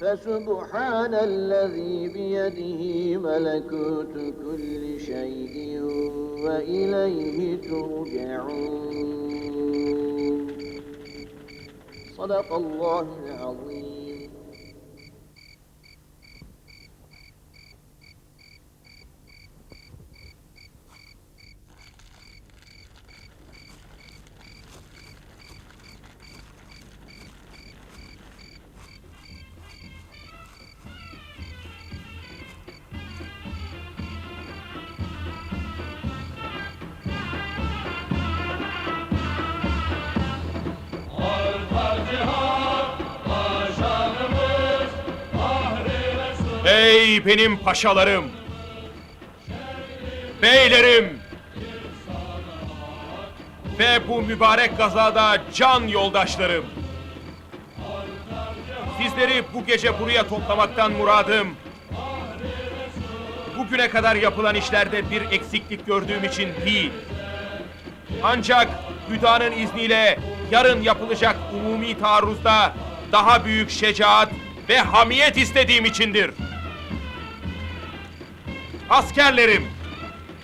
فسبحان الذي بيده ملكوت كل شيء وإليه ترجعون. صدق الله العظيم. Ey benim paşalarım! Beylerim! Ve bu mübarek gazada can yoldaşlarım! Sizleri bu gece buraya toplamaktan muradım, bugüne kadar yapılan işlerde bir eksiklik gördüğüm için değil, ancak Hüda'nın izniyle yarın yapılacak umumi taarruzda daha büyük şecaat ve hamiyet istediğim içindir. Askerlerim,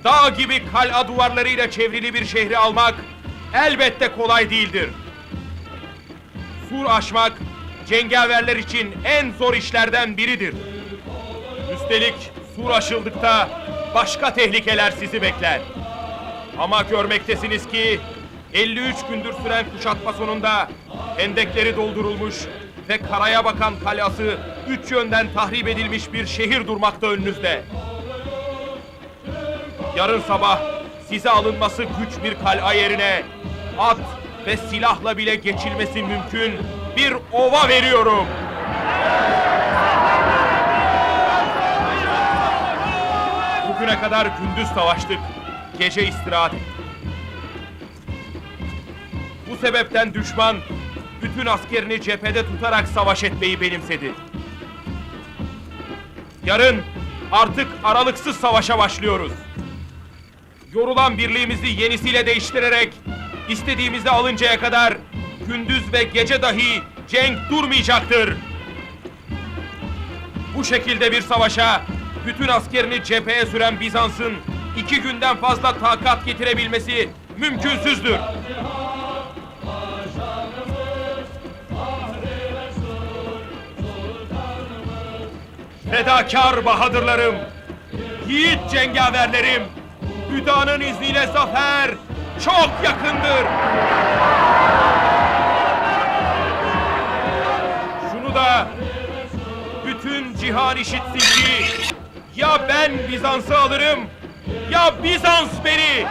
dağ gibi kal'a duvarlarıyla çevrili bir şehri almak elbette kolay değildir. Sur aşmak, cengaverler için en zor işlerden biridir. Üstelik sur aşıldıkta başka tehlikeler sizi bekler. Ama görmektesiniz ki 53 gündür süren kuşatma sonunda hendekleri doldurulmuş ve karaya bakan kalası üç yönden tahrip edilmiş bir şehir durmakta önünüzde. Yarın sabah size alınması güç bir kal'a yerine at ve silahla bile geçilmesi mümkün bir ova veriyorum. Bugüne kadar gündüz savaştık, gece istirahat. Bu sebepten düşman bütün askerini cephede tutarak savaş etmeyi benimsedi. Yarın artık aralıksız savaşa başlıyoruz. Yorulan birliğimizi yenisiyle değiştirerek istediğimizi alıncaya kadar gündüz ve gece dahi cenk durmayacaktır. Bu şekilde bir savaşa bütün askerini cepheye süren Bizans'ın iki günden fazla takat getirebilmesi mümkünsüzdür. Fedakar bahadırlarım, yiğit cengaverlerim, Hüda'nın izniyle zafer çok yakındır. Şunu da bütün cihan işitsin ki ya ben Bizans'ı alırım ya Bizans beni.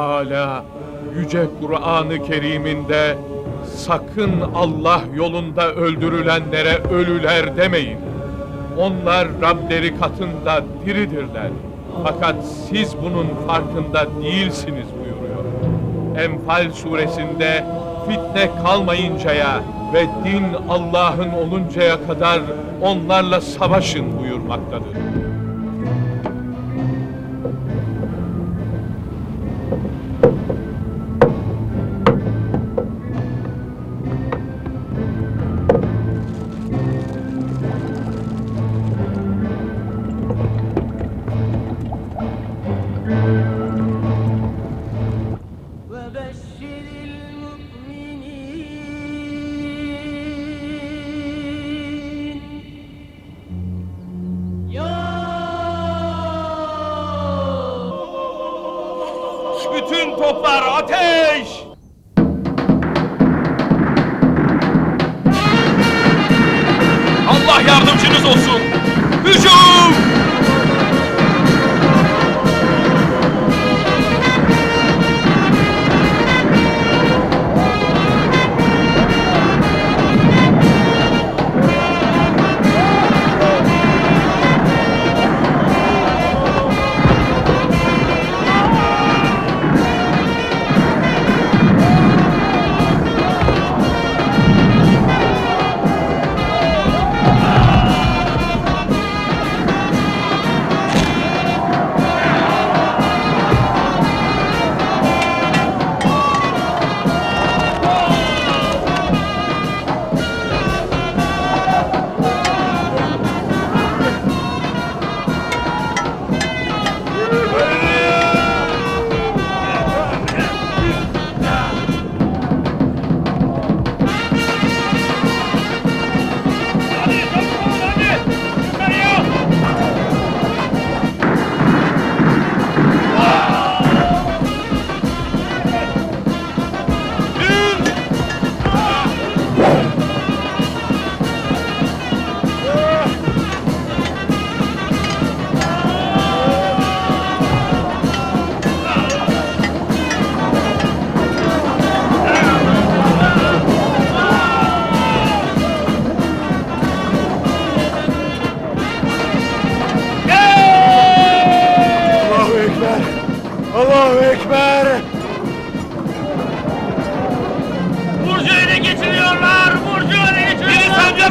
Teala yüce Kur'an-ı Kerim'inde sakın Allah yolunda öldürülenlere ölüler demeyin. Onlar Rableri katında diridirler. Fakat siz bunun farkında değilsiniz buyuruyor. Enfal suresinde fitne kalmayıncaya ve din Allah'ın oluncaya kadar onlarla savaşın buyurmaktadır. Bütün toplar ateş! Allah yardımcınız olsun. Hücum!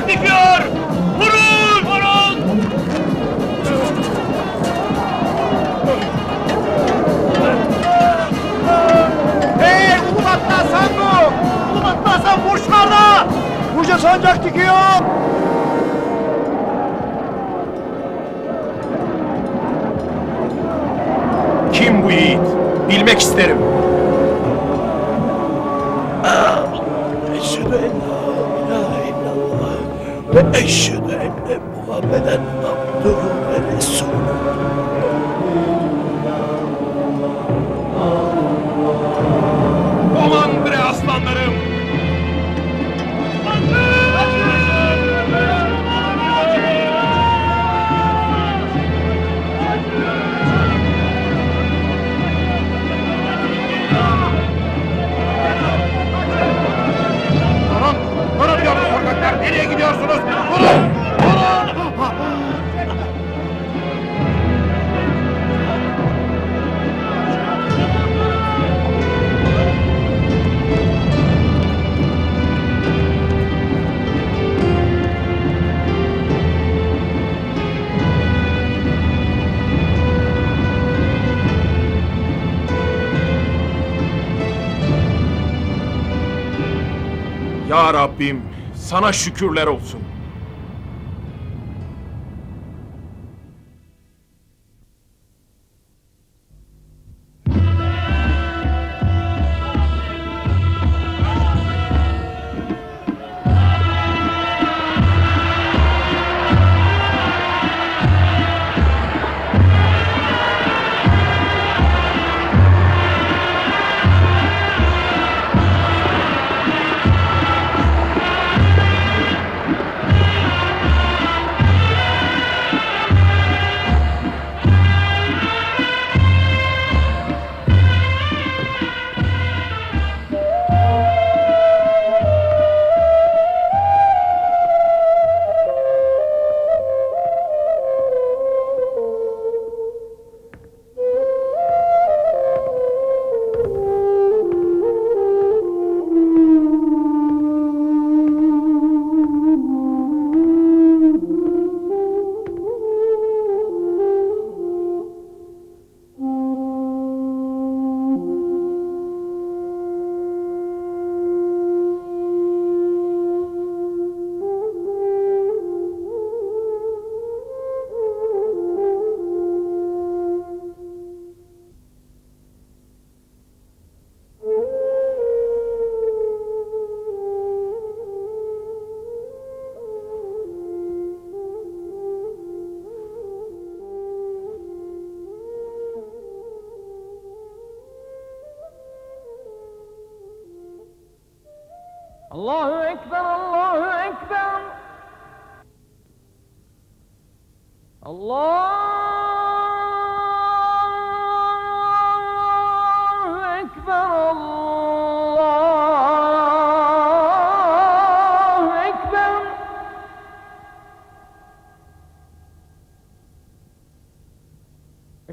Dikiyor! Vurun! Vurun! Hey Ulubatlı Hasan bu! Ulubatlı Hasan burçlarda! Burca sancak dikiyor! Kim bu yiğit? Bilmek isterim. Eşhedü ve eşhedü enne Muhammeden abduhu ve resulü. Ya Rabbim, sana şükürler olsun.